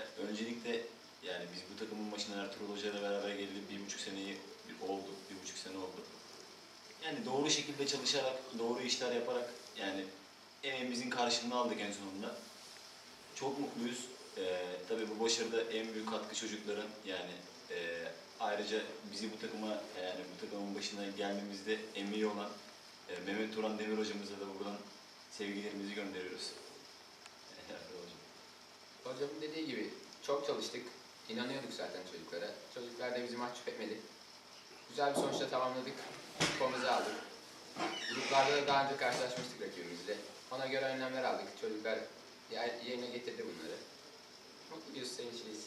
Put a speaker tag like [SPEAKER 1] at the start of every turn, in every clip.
[SPEAKER 1] E, Öncelikle yani biz bu takımın başına Ertuğrul Hoca ile beraber geleli bir buçuk seneyi bir oldu, bir buçuk sene oldu. Yani doğru şekilde çalışarak, doğru işler yaparak yani emeğimizin karşılığını aldık en sonunda. Çok mutluyuz. Ee, tabii bu başarıda en büyük katkı çocukların yani e, ayrıca bizi bu takıma yani bu takımın başına gelmemizde emeği olan e, Mehmet Turan Demir hocamıza da buradan sevgilerimizi gönderiyoruz.
[SPEAKER 2] Hocamın dediği gibi çok çalıştık. İnanıyorduk zaten çocuklara. Çocuklar da bizi mahcup etmedi. Güzel bir sonuçla tamamladık. Kupamızı aldık. Gruplarda da daha önce karşılaşmıştık rakibimizle. Ona göre önlemler aldık. Çocuklar yerine getirdi bunları. Mutluyuz, sevinçliyiz.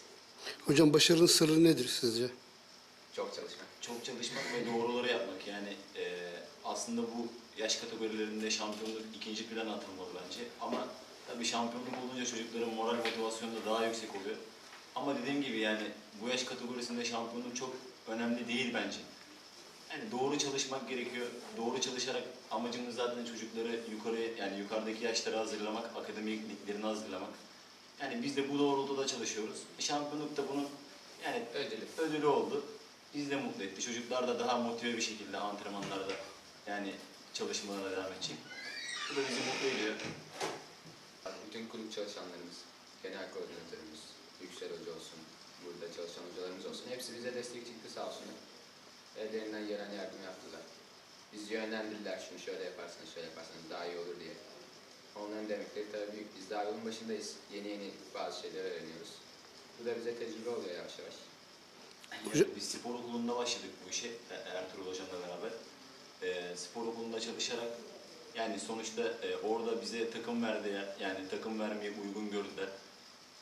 [SPEAKER 3] Hocam başarının sırrı nedir sizce?
[SPEAKER 2] Çok çalışmak.
[SPEAKER 1] çok çalışmak ve doğruları yapmak. Yani e, aslında bu yaş kategorilerinde şampiyonluk ikinci plana atılmalı bence. Ama tabii şampiyonluk olunca çocukların moral motivasyonu da daha yüksek oluyor. Ama dediğim gibi yani bu yaş kategorisinde şampiyonluk çok önemli değil bence. Yani doğru çalışmak gerekiyor. Doğru çalışarak amacımız zaten çocukları yukarı yani yukarıdaki yaşlara hazırlamak, akademik liglerine hazırlamak. Yani biz de bu doğrultuda çalışıyoruz. Şampiyonluk da bunun yani
[SPEAKER 2] Ödülü.
[SPEAKER 1] ödülü oldu. Biz de mutlu etti. Çocuklar da daha motive bir şekilde antrenmanlarda yani çalışmalarına devam edecek. Bu da bizi mutlu ediyor.
[SPEAKER 2] Bütün kulüp çalışanlarımız, genel koordinatörümüz, Yüksel Hoca olsun, burada çalışan hocalarımız olsun. Hepsi bize destek çıktı sağ olsunlar. Ellerinden gelen yardım yaptılar. Bizi yönlendirdiler, şunu şöyle yaparsanız, şöyle yaparsanız daha iyi olur diye. Onların demekleri tabii büyük. Biz daha yolun başındayız. Yeni yeni bazı şeyler öğreniyoruz. Bu da bize tecrübe oluyor yavaş yavaş.
[SPEAKER 1] Yani biz spor okulunda başladık bu işe Er- Ertuğrul Hocam'la beraber. Ee, spor okulunda çalışarak yani sonuçta e, orada bize takım verdiler. Yani takım vermeyi uygun gördüler.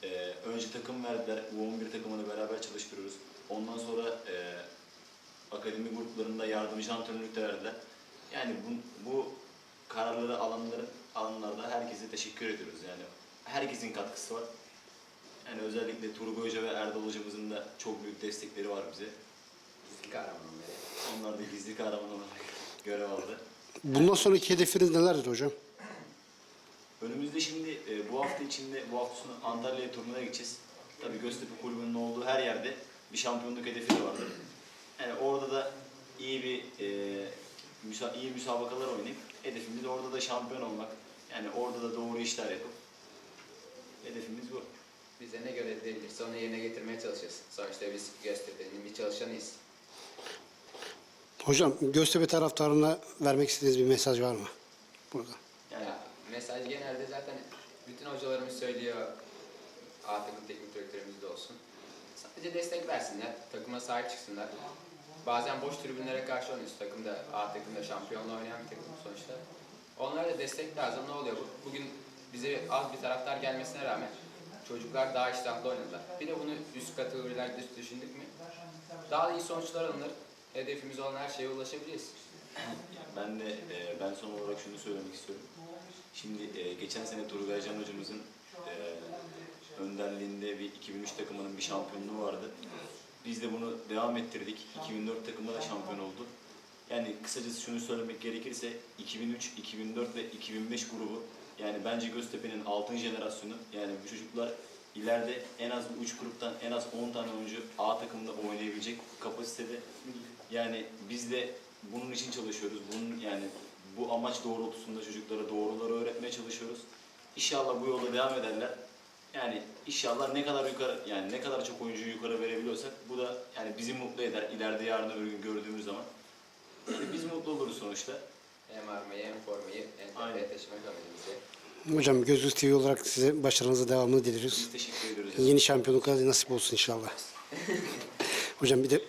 [SPEAKER 1] Ee, önce takım verdiler. U11 takımını beraber çalıştırıyoruz. Ondan sonra e, akademi gruplarında yardımcı antrenörlük de verdiler. Yani bu, bu kararları alanların alanlarda herkese teşekkür ediyoruz. Yani herkesin katkısı var. Yani özellikle Turgay Hoca ve Erdal Hocamızın da çok büyük destekleri var bize.
[SPEAKER 2] Gizli kahraman olmayı.
[SPEAKER 1] Onlar da gizli kahraman olarak görev aldı.
[SPEAKER 3] Bundan sonraki hedefiniz nelerdir hocam?
[SPEAKER 1] Önümüzde şimdi e, bu hafta içinde, bu hafta sonu Antalya'ya turnuvaya gideceğiz. Tabii Göztepe Kulübü'nün olduğu her yerde bir şampiyonluk hedefi de vardır. Yani orada da iyi bir e, müsa iyi müsabakalar oynayıp hedefimiz orada da şampiyon olmak. Yani orada da doğru işler yapıp hedefimiz bu.
[SPEAKER 2] Bize ne göre edilirse onu yerine getirmeye çalışacağız. Sonuçta biz Göztepe'nin bir çalışanıyız.
[SPEAKER 3] Hocam Göztepe taraftarına vermek istediğiniz bir mesaj var mı? Burada.
[SPEAKER 1] Yani
[SPEAKER 2] Ya, mesaj genelde zaten bütün hocalarımız söylüyor. A takım teknik direktörümüz de olsun. Sadece destek versinler, takıma sahip çıksınlar. Bazen boş tribünlere karşı oynuyoruz. Takımda A takımda şampiyonla oynayan bir takım sonuçta. Onlara da destek lazım. Ne oluyor? Bu- Bugün bize az bir taraftar gelmesine rağmen çocuklar daha iştahlı oynadılar. Bir de bunu üst kategorilerde düşündük mü? Daha iyi sonuçlar alınır. Hedefimiz olan her şeye ulaşabiliriz.
[SPEAKER 1] Ben de e, ben son olarak şunu söylemek istiyorum. Şimdi e, geçen sene Turgay Can hocamızın e, önderliğinde bir 2003 takımının bir şampiyonluğu vardı. Biz de bunu devam ettirdik. 2004 takımı da şampiyon oldu. Yani kısacası şunu söylemek gerekirse 2003, 2004 ve 2005 grubu yani bence Göztepe'nin 6. jenerasyonu yani bu çocuklar ileride en az bu 3 gruptan en az 10 tane oyuncu A takımda oynayabilecek kapasitede. Yani biz de bunun için çalışıyoruz. Bunun yani bu amaç doğrultusunda çocuklara doğruları öğretmeye çalışıyoruz. İnşallah bu yolda devam ederler. Yani inşallah ne kadar yukarı yani ne kadar çok oyuncuyu yukarı verebiliyorsak bu da yani bizi mutlu eder ileride yarın öbür gün gördüğümüz zaman. Yani biz mutlu oluruz sonuçta.
[SPEAKER 2] Hem armayı hem formayı en tepeye taşımak amacımızda.
[SPEAKER 3] Hocam Gözlük TV olarak size başarınızı devamlı dileriz.
[SPEAKER 1] Teşekkür ediyoruz.
[SPEAKER 3] Yeni şampiyonluklar nasip olsun inşallah. Hocam bir de